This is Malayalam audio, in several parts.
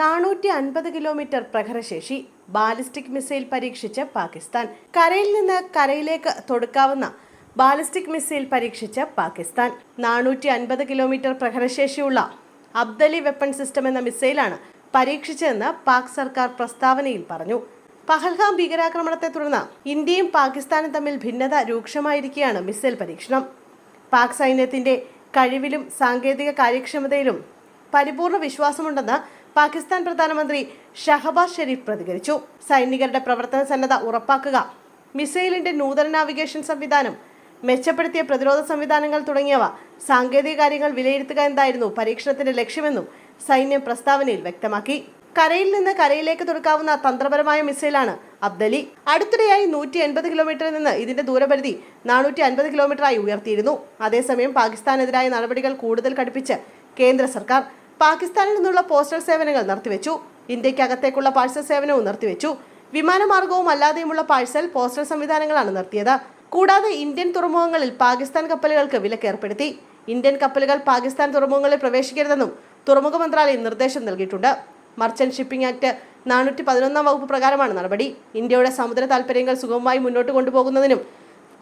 നാനൂറ്റി അൻപത് കിലോമീറ്റർ പ്രഹരശേഷി ബാലിസ്റ്റിക് മിസൈൽ പരീക്ഷിച്ച് പാകിസ്ഥാൻ. കരയിൽ നിന്ന് കരയിലേക്ക് തൊടുക്കാവുന്ന ബാലിസ്റ്റിക് മിസൈൽ പരീക്ഷിച്ച് പാകിസ്ഥാൻ. നാനൂറ്റി അൻപത് കിലോമീറ്റർ പ്രഹരശേഷിയുള്ള അബ്ദലി വെപ്പൺ സിസ്റ്റം എന്ന മിസൈലാണ് പരീക്ഷിച്ചതെന്ന് പാക് സർക്കാർ പ്രസ്താവനയിൽ പറഞ്ഞു. പഹൽഗാം ഭീകരാക്രമണത്തെ തുടർന്ന് ഇന്ത്യയും പാകിസ്ഥാനും തമ്മിൽ ഭിന്നത രൂക്ഷമായിരിക്കുകയാണ് മിസൈൽ പരീക്ഷണം. പാക് സൈന്യത്തിന്റെ കഴിവിലും സാങ്കേതിക കാര്യക്ഷമതയിലും പരിപൂർണ വിശ്വാസമുണ്ടെന്ന് പാകിസ്ഥാൻ പ്രധാനമന്ത്രി ഷഹബാസ് ഷെരീഫ് പ്രതികരിച്ചു. സൈനികരുടെ പ്രവർത്തന സന്നദ്ധ ഉറപ്പാക്കുക മിസൈലിന്റെ നൂതന നാവിഗേഷൻ സംവിധാനം മെച്ചപ്പെടുത്തിയ പ്രതിരോധ സംവിധാനങ്ങൾ തുടങ്ങിയവ സാങ്കേതിക കാര്യങ്ങൾ വിലയിരുത്തുക എന്തായിരുന്നു പരീക്ഷണത്തിന്റെ ലക്ഷ്യമെന്നും സൈന്യം പ്രസ്താവനയിൽ വ്യക്തമാക്കി. കരയിൽ നിന്ന് കരയിലേക്ക് തുറക്കാവുന്ന തന്ത്രപരമായ മിസൈലാണ് അബ്ദലി. അടുത്തിടെയായി നൂറ്റി എൺപത് കിലോമീറ്ററിൽ നിന്ന് ഇതിന്റെ ദൂരപരിധി നാനൂറ്റി അൻപത് കിലോമീറ്ററായി ഉയർത്തിയിരുന്നു. അതേസമയം പാകിസ്ഥാനെതിരായ നടപടികൾ കൂടുതൽ കടുപ്പിച്ച് കേന്ദ്ര സർക്കാർ പാകിസ്ഥാനിൽ നിന്നുള്ള പോസ്റ്റൽ സേവനങ്ങൾ നിർത്തിവെച്ചു. ഇന്ത്യക്കകത്തേക്കുള്ള പാഴ്സൽ സേവനവും നിർത്തിവെച്ചു. വിമാനമാർഗവും അല്ലാതെയുമുള്ള പാഴ്സൽ പോസ്റ്റൽ സംവിധാനങ്ങളാണ് നിർത്തിയത്. കൂടാതെ ഇന്ത്യൻ തുറമുഖങ്ങളിൽ പാകിസ്ഥാൻ കപ്പലുകൾക്ക് വിലക്ക് ഏർപ്പെടുത്തി. ഇന്ത്യൻ കപ്പലുകൾ പാകിസ്ഥാൻ തുറമുഖങ്ങളിൽ പ്രവേശിക്കരുതെന്നും തുറമുഖ മന്ത്രാലയം നിർദ്ദേശം നൽകിയിട്ടുണ്ട്. മർച്ചന്റ് ഷിപ്പിംഗ് ആക്ട് നാനൂറ്റി പതിനൊന്നാം വകുപ്പ് പ്രകാരമാണ് നടപടി. ഇന്ത്യയുടെ സമുദ്ര താൽപ്പര്യങ്ങൾ സുഗമമായി മുന്നോട്ട് കൊണ്ടുപോകുന്നതിനും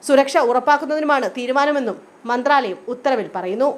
സുരക്ഷ ഉറപ്പാക്കുന്നതിനുമാണ് തീരുമാനമെന്നും മന്ത്രാലയം ഉത്തരവിൽ പറയുന്നു.